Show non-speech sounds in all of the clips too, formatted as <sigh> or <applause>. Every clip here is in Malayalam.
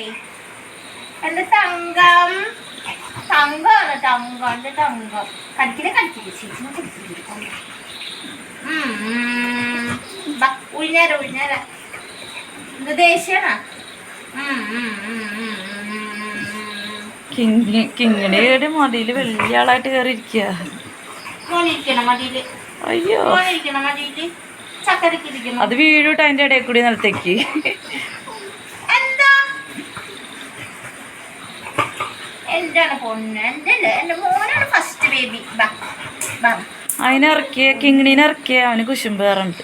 ദേ. എന്റെ തങ്കം. തങ്കമാണ് തങ്കം എന്റെ തങ്കം. കടിക്കില്ല കടിക്കില്ല ചേച്ചി കടിക്കില്ല ഉഴിഞ്ഞാര ഉഴിഞ്ഞാര ഇത് ദേഷ്യാണ്? കിങ്ങി കിങ്ങിണിയുടെ മടിയിൽ വലിയ ആളായിട്ട് മടിയിൽ? അയ്യോ. അത് വീഴൂട്ടോ അതിന്റെ ഇടയിൽ കൂടി നിലത്തേക്ക് എന്താ എന്താണ് പൊണ്ണ് അല്ലേ എന്റെ മോനാണ് ഫസ്റ്റ് ബേബി അതിനിറക്കിയ കിങ്ങിണീനെ ഇറക്കിയ അവന് കുശുമ്പ് കയറുണ്ട്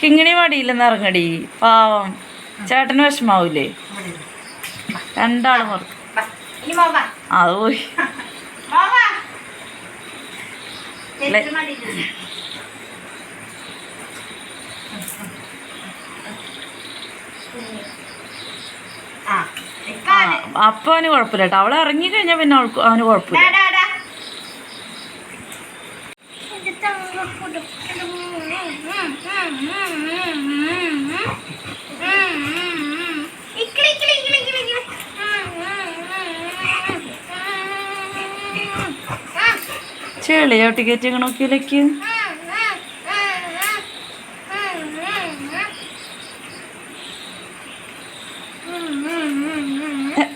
കിങ്ങിണി മടിയില്ലെന്ന് ഇറങ്ങടി പാവം. ചേട്ടന് വിഷമാവൂലേ? രണ്ടാളും മറക്കും അത് പോയി. Thank ബാ ലെ- ചേച്ചി മടിയിൽ ആ ആ ഇക്കാണ് അപ്പൊ അവന് കുഴപ്പമില്ല കേട്ടോ. അവളെ ഇറങ്ങി കഴിഞ്ഞാൽ പിന്നെ അവൾക്ക് അവന് കുഴപ്പമില്ല. ഡാ, ഡാ, ഡാ.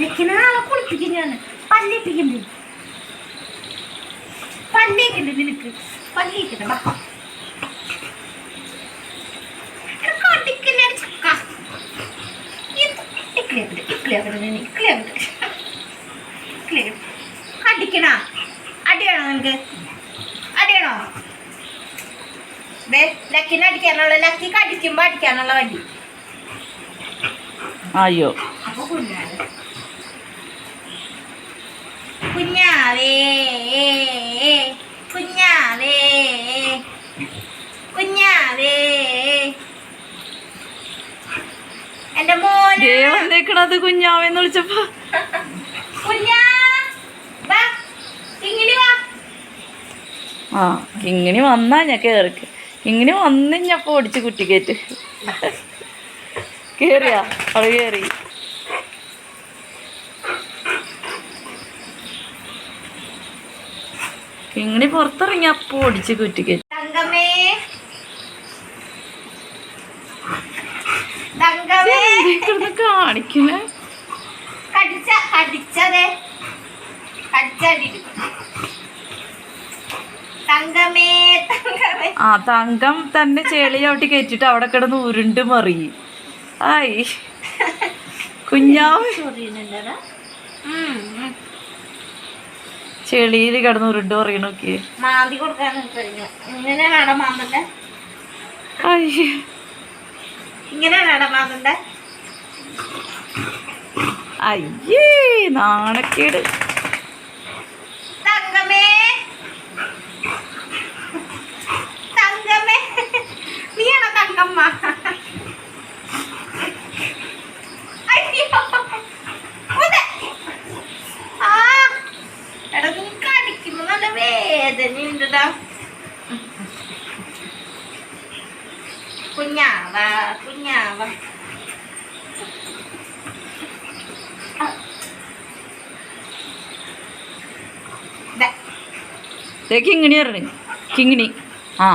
നിൽക്കുന്ന നാളെ കുളിപ്പിക്കും ഞാൻ പല്ലിപ്പിക്കണ്ടേ പല്ലേക്കണ്ടേ നിനക്ക്. പല്ലിക്കണ്ട അടിക്കണ അടിയാണോ നിനക്ക്? അടിയാണോ ലക്കിനെ അടിക്കാനുള്ള ലക്കിക്ക് അടിക്കുമ്പോ അടിക്കാനുള്ള വണ്ടി. അയ്യോ അപ്പൊ കുഞ്ഞാവേ കുഞ്ഞാവേ കുഞ്ഞാവേ കുഞ്ഞാവേ. എന്റെ മോനെ. ദേ വന്നേക്കണത് കുഞ്ഞാവെന്ന് വിളിച്ചപ്പോ? കുഞ്ഞാ വാ വാ. ആ കിങ്ങിണി വന്നാ ഞാൻ കേറിക്ക്. കിങ്ങിണി വന്ന് ഞാൻ ഓടിച്ച് കുട്ടിക്കേറ്റ് കേറിയാ? അവൾ കേറി. കിങ്ങിണി പുറത്തിറങ്ങി അപ്പൊ ഓടിച്ച് തങ്കമ്മേ. കാണിക്കണേ ആ തങ്കം തന്നെ ചെളി ചവിട്ടി കയറ്റിട്ട് അവിടെ കിടന്ന് ഉരുണ്ട് മറി. ആയി. <laughs> കുഞ്ഞാവ്. ചെളിയിൽ കിടന്ന് ഉരുണ്ട് മറിയണോക്കെ മാന്തി കൊടുക്കാൻ ഇങ്ങനെ വേണം മാന്തണ്ടേ അയ്യോ. ഇങ്ങനെ വേണം മാന്തണ്ടേ അയ്യേ നാണക്കേട്. വേദനയുണ്ടടാ കുഞ്ഞാവ കുഞ്ഞാവ. കിങ്ങിണി പറഞ്ഞു. കിങ്ങിണി. ആ.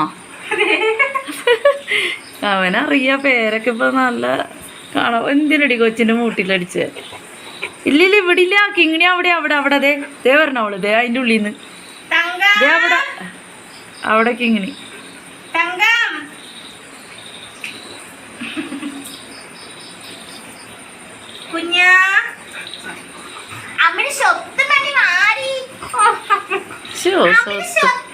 അവനറിയാ പേരൊക്കെ ഇപ്പൊ നല്ല കാണാം. എന്തിനടി കൊച്ചിന്റെ മൂട്ടിലടിച്ച്? ഇല്ലില്ല ഇവിടെ ഇല്ല കിങ്ങിണി അവിടെ അവിടെ അവിടെ. അതെ ദേ അവൾ ദേ അതിന്റെ ഉള്ളിൽ നിന്ന് തങ്ക ദേ അവിടെ. ഇങ്ങനെ. കിങ്ങിണി തങ്കം. കുഞ്ഞാ. അമ്മ സ്വത്ത് മണി മാറി ശോ സ്വത്ത്